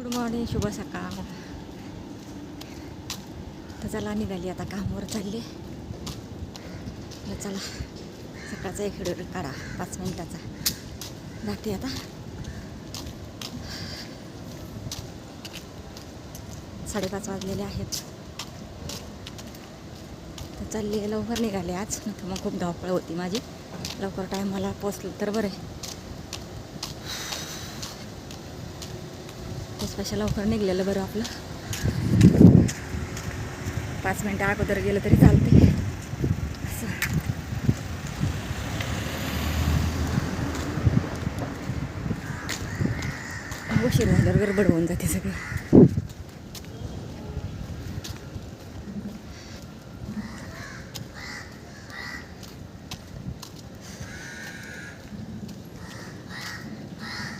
Good morning शुभ सकाळ. तर चला निघाली आता कामावर चालली. चला सकाळचा एक व्हिडिओ काढा पाच मिनिटाचा. जाते आता. साडेपाच वाजलेले आहेत. तर चालले लवकर निघाले आज. नाही तर मग खूप धावपळ होती माझी. लवकर टाईम मला पोचलं तर बरं तशा लवकर निघलेलं बरं आपलं. पाच मिनटं अगोदर गेलं तरी चालते असं. उशीर झाल्यावर गडबड होऊन जाते सगळी.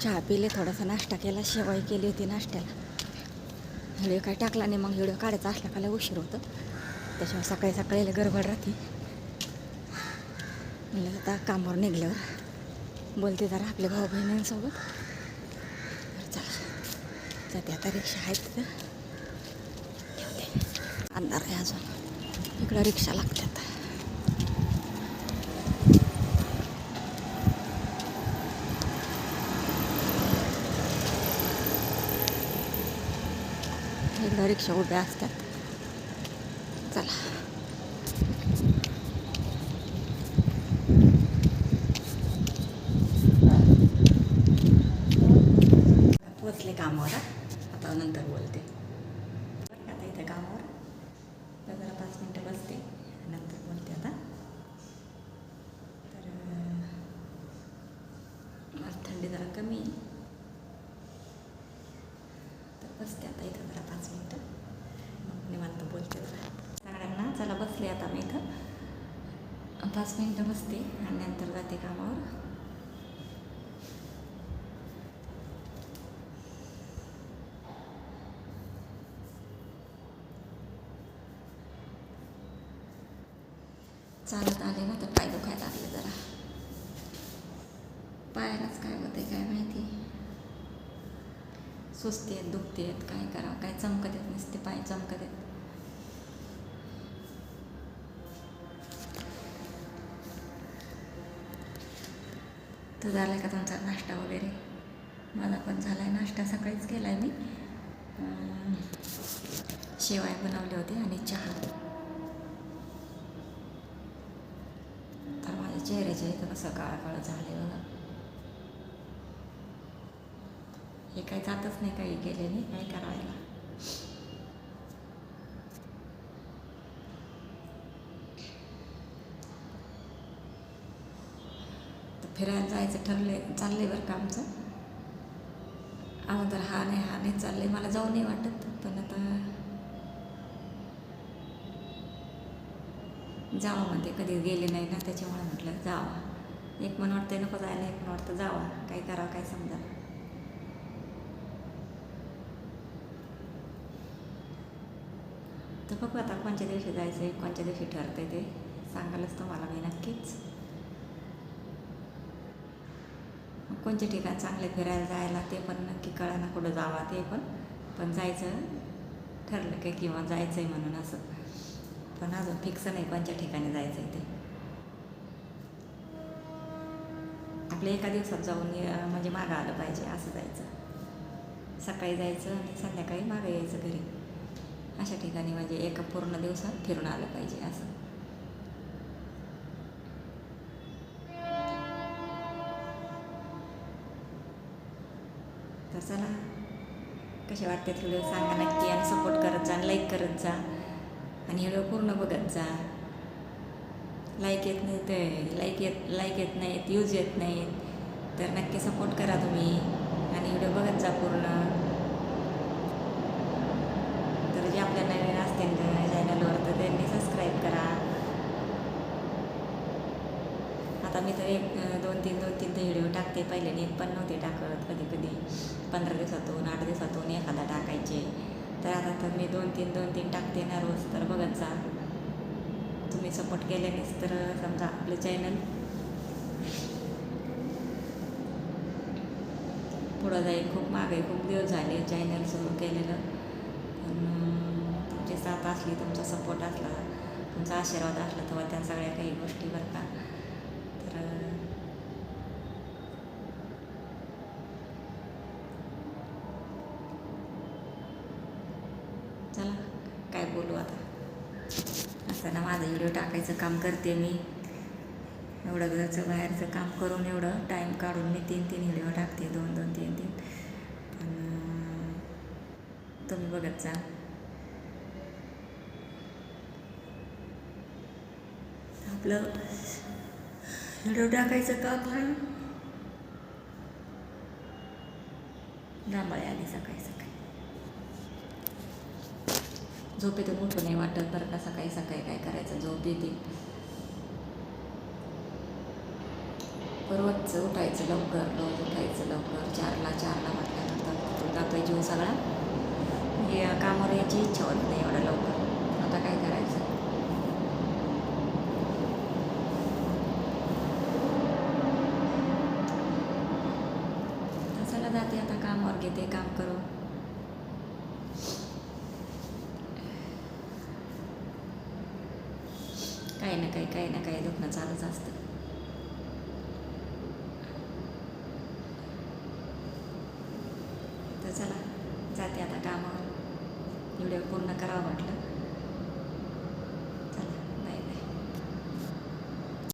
चहा पिले थोडासा नाश्ता केला शेवाई केली होती नाश्त्याला. व्हिडिओ काय टाकला नाही मग व्हिडिओ काढायचा असला का उशीर होतं. त्याच्यामुळे सकाळी सकाळीला गडबड राहते. म्हणलं आता कामावर निघल्यावर बोलते जरा आपल्या भाऊ बहिणींसोबत चला. जाते आता रिक्षा आहेत तिथं. ठेवते. अंधार आहे अजून. इकडं रिक्षा लागते आता इकडं रिक्षा उभ्या असतात. चला. बसले कामावर आता नंतर बोलते. बरं का आता इथे कामावर. तर जरा पाच मिनटं बसते. नंतर बोलते आता. तर आज थंडी जरा कमी आहे तर बसते आता इथं जरा पाच मिनटं मग बोलते सगळ्यांना चला बसले आता मी इथं. पाच मिनटं बसते आणि नंतर जाते कामावर. चालत आले ना तर पाय दुखायला लागले जरा. पायालाच काय होते काय माहिती? सुस्ती आहेत दुखते आहेत काय करावं? काय चमकत येत नसते पाय चमकत येत तर झाला आहे का तुमचा नाश्ता वगैरे? माझा पण झाला आहे नाश्ता सकाळीच केला आहे मी शेवाय बनवले होते आणि चहा. तर माझ्या चेहऱ्याच्या इथं कसं काळा काळं झाले बघा. हे काही जातच नाही काही गेले नाही काय करायला. फिरायला जायचं ठरले आहे बरं का आमचं. अगोदर हा नाही हा नाही आहे मला जाऊ नाही वाटत पण आता जावा म्हणते. कधी गेले नाही ना त्याच्यामुळे म्हटलं जावा. एक मन वाटतं नको जायला एक मन वाटतं जावा. काय करावं काय समजा तर बघू आता कोणत्या दिवशी जायचं आहे कोणत्या दिवशी ठरतंय ते. सांगालच तुम्हाला मी नक्कीच मग कोणते ठिकाण चांगले फिरायला जायला ते पण नक्की कळा ना कुठं जावा ते पण. पण जायचं ठरलं काय किंवा जायचं आहे म्हणून असं. पण अजून फिक्स नाही कोणत्या ठिकाणी जायचं आहे ते. आपल्या एका दिवसात जाऊन म्हणजे मागं आलं पाहिजे असं जायचं. सकाळी जायचं आणि संध्याकाळी मागं यायचं घरी. अशा ठिकाणी म्हणजे एका पूर्ण दिवसात फिरून आलं पाहिजे असं. तर चला कसे वाटते व्हिडिओ सांगा नक्की आणि सपोर्ट करत जा लाईक करत जा. आणि व्हिडिओ पूर्ण बघत जा. लाईक येत नाही ते. लाईक येत लाईक येत नाहीत. यूज येत नाहीत. तर नक्की सपोर्ट करा तुम्ही. आणि व्हिडिओ बघत जा पूर्ण तर जे आपल्या नवीन असतील चॅनलवर तर त्यांनी सबस्क्राईब करा आता मी तर एक दोन तीन दोन तीन ते व्हिडिओ टाकते. पहिले नीट पण नव्हते टाकत कधी कधी. पंधरा दिवसातून आठ दिवसातून एखादा टाकायचे. तर आता तर मी दोन तीन दोन तीन टाकते ना रोज. तर बघत जा. तुम्ही सपोर्ट केल्यानेच तर समजा आपलं चॅनल पुढं जाईल. खूप मागे खूप दिवस झाले चॅनल सुरू केलेलं. पण तुमची साथ असली तुमचा सपोर्ट असला तुमचा आशीर्वाद असला तेव्हा त्या सगळ्या काही गोष्टी बरं का तर अं, चला काय बोलू आता असताना माझं व्हिडिओ टाकायचं काम करते मी. एवढं घरचं बाहेरचं काम करून एवढं टाईम काढून मी तीन तीन व्हिडिओ टाकते. दोन दोन तीन तीन. पण तुम्ही बघत जा. आपलं व्हिडिओ टाकायचं काम आहे जांभळे आली सकाळी सकाळी झोपेतून उठू नाही वाटत बरं का सकाळी सकाळी काय करायचं झोप येते. परवच उठायचं लवकर रोज उठायचं लवकर चारला चारला म्हटल्यानंतर तिथून जातोय जीव सगळा. हे कामावर याची इच्छा होत नाही एवढं लवकर. आता काय करायचं? चला जाते आता? कामावर घेते काम करू काही ना काही काही ना काही दुखणं चालूच असतं. तर चला जाते आता कामावर. व्हिडिओ पूर्ण करावा म्हटलं